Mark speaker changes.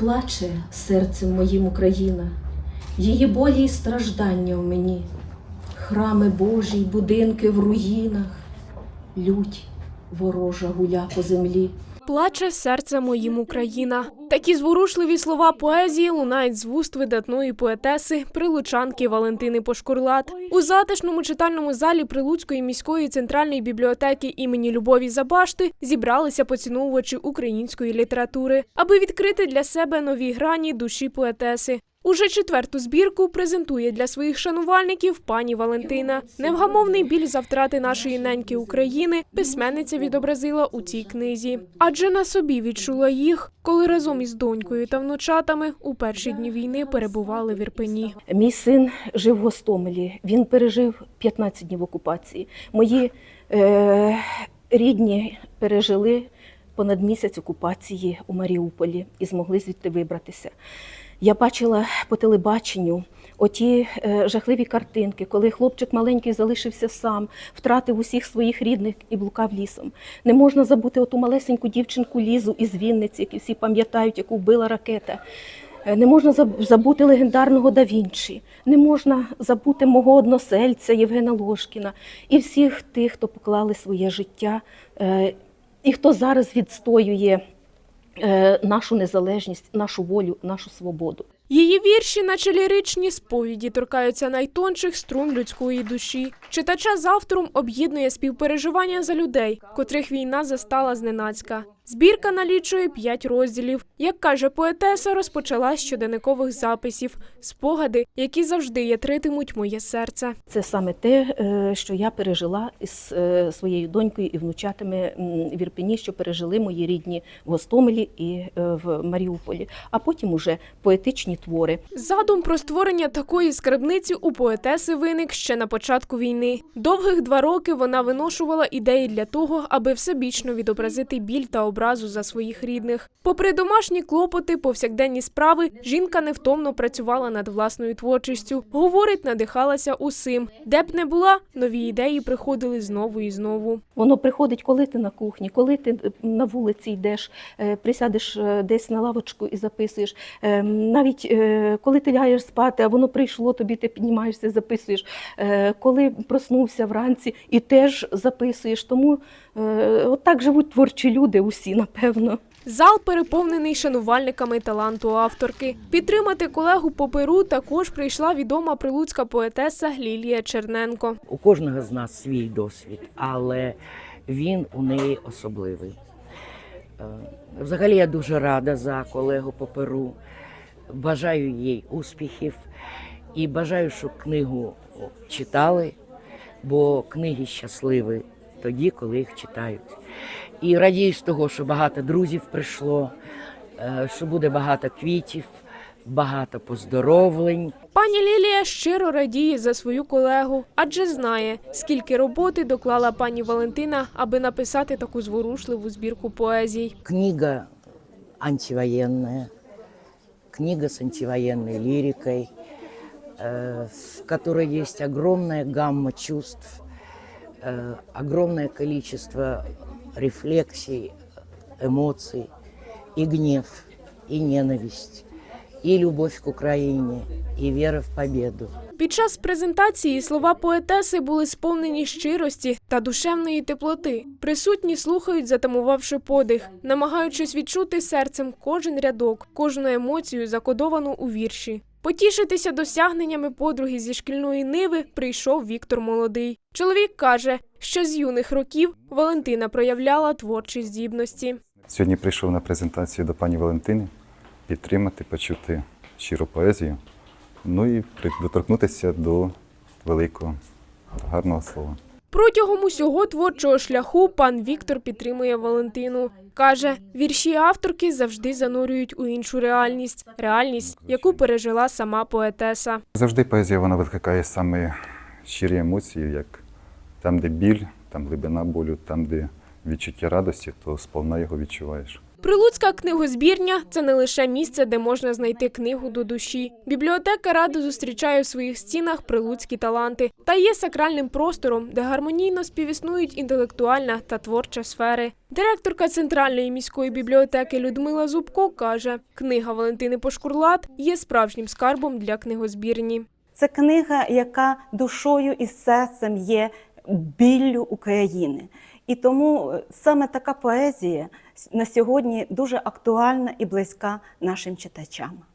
Speaker 1: Плаче серцем моїм Україна, її болі й страждання в мені, храми Божі, будинки в руїнах, лють ворожа гуля по землі.
Speaker 2: Плаче серце моїм Україна. Такі зворушливі слова поезії лунають з вуст видатної поетеси прилучанки Валентини Пошкурлат. У затишному читальному залі Прилуцької міської центральної бібліотеки імені Любові Забашти зібралися поціновувачі української літератури, аби відкрити для себе нові грані душі поетеси. Уже четверту збірку презентує для своїх шанувальників пані Валентина. Невгамовний біль за втрати нашої неньки України письменниця відобразила у цій книзі, адже на собі відчула їх, коли разом із донькою та внучатами у перші дні війни перебували в Ірпені.
Speaker 1: Мій син жив в Гостомелі. Він пережив 15 днів окупації. Мої е, рідні пережили понад місяць окупації у Маріуполі і змогли звідти вибратися. Я бачила по телебаченню оті е, жахливі картинки, коли хлопчик маленький залишився сам, втратив усіх своїх рідних і блукав лісом. Не можна забути оту малесеньку дівчинку Лізу із Вінниці, яку всі пам'ятають, яку вбила ракета. Е, Не можна забути легендарного да Вінчі, не можна забути мого односельця Євгена Ложкіна і всіх тих, хто поклали своє життя, е, і хто зараз відстоює е, нашу незалежність, нашу волю, нашу свободу.
Speaker 2: Її вірші, наче ліричні сповіді, торкаються найтонших струн людської душі. Читача з автором об'єднує співпереживання за людей, котрих війна застала зненацька. Збірка налічує п'ять розділів. Як каже поетеса, розпочала з щоденникових записів, спогади, які завжди ятритимуть моє серце.
Speaker 1: Це саме те, е, що я пережила із е, своєю донькою і внучатами в Ірпені, що пережили мої рідні в Гостомелі і е, в Маріуполі, а потім уже поетичні твори.
Speaker 2: Задум про створення такої скарбниці у поетеси виник ще на початку війни. Довгих два роки вона виношувала ідеї для того, аби всебічно відобразити біль та образу за своїх рідних. Попри домашні клопоти, повсякденні справи, жінка невтомно працювала над власною творчістю. Говорить, надихалася усім. Де б не була, нові ідеї приходили знову і знову.
Speaker 1: Воно приходить, коли ти на кухні, коли ти е, на вулиці йдеш, е, присядеш е, десь на лавочку і записуєш. Е, Навіть коли ти лягаєш спати, а воно прийшло, тобі ти піднімаєшся записуєш. Е, Коли проснувся вранці і теж записуєш. Тому е, от так живуть творчі люди, усі, напевно.
Speaker 2: Зал переповнений шанувальниками таланту авторки. Підтримати колегу по перу також прийшла відома прилуцька поетеса Лілія Черненко.
Speaker 3: У кожного з нас свій досвід, але він у неї особливий. Е, Взагалі я дуже рада за колегу по Перу. Бажаю їй успіхів і бажаю, щоб книгу читали, бо книги щасливі тоді, коли їх читають. І радію з того, що багато друзів прийшло, е, що буде багато квітів, багато поздоровлень.
Speaker 2: Пані Лілія щиро радіє за свою колегу, адже знає, скільки роботи доклала пані Валентина, аби написати таку зворушливу збірку поезій.
Speaker 3: Книга антивоенная, книга с антивоенной лирикой, э, в которой есть огромная гамма чувств, э, огромное количество рефлексий, эмоций, и гнев, и ненависть, и любовь к Украине, и вера в победу.
Speaker 2: Під час презентації слова поетеси були сповнені щирості та душевної теплоти. Присутні слухають, затамувавши подих, намагаючись відчути серцем кожен рядок, кожну емоцію, закодовану у вірші. Потішитися досягненнями подруги зі шкільної ниви прийшов Віктор Молодий. Чоловік каже, що з юних років Валентина проявляла творчі здібності.
Speaker 4: Сьогодні прийшов на презентацію до пані Валентини підтримати, почути щиру поезію, ну і доторкнутися до великого, гарного слова.
Speaker 2: Протягом усього творчого шляху пан Віктор підтримує Валентину. Каже, вірші авторки завжди занурюють у іншу реальність, реальність, яку пережила сама поетеса.
Speaker 4: Завжди поезія вона викликає саме щирі емоції, як там, де біль, там глибина болю, там, де відчуття радості, то сповна його відчуваєш.
Speaker 2: Прилуцька книгозбірня це не лише місце, де можна знайти книгу до душі. Бібліотека радо зустрічає у своїх стінах прилуцькі таланти та є сакральним простором, де гармонійно співіснують інтелектуальна та творча сфери. Директорка центральної міської бібліотеки Людмила Зубко каже: книга Валентини Пошкурлат є справжнім скарбом для книгозбірні.
Speaker 5: Це книга, яка душою і серцем є біллю України. І тому е, саме така поезія на сьогодні дуже актуальна і близька нашим читачам.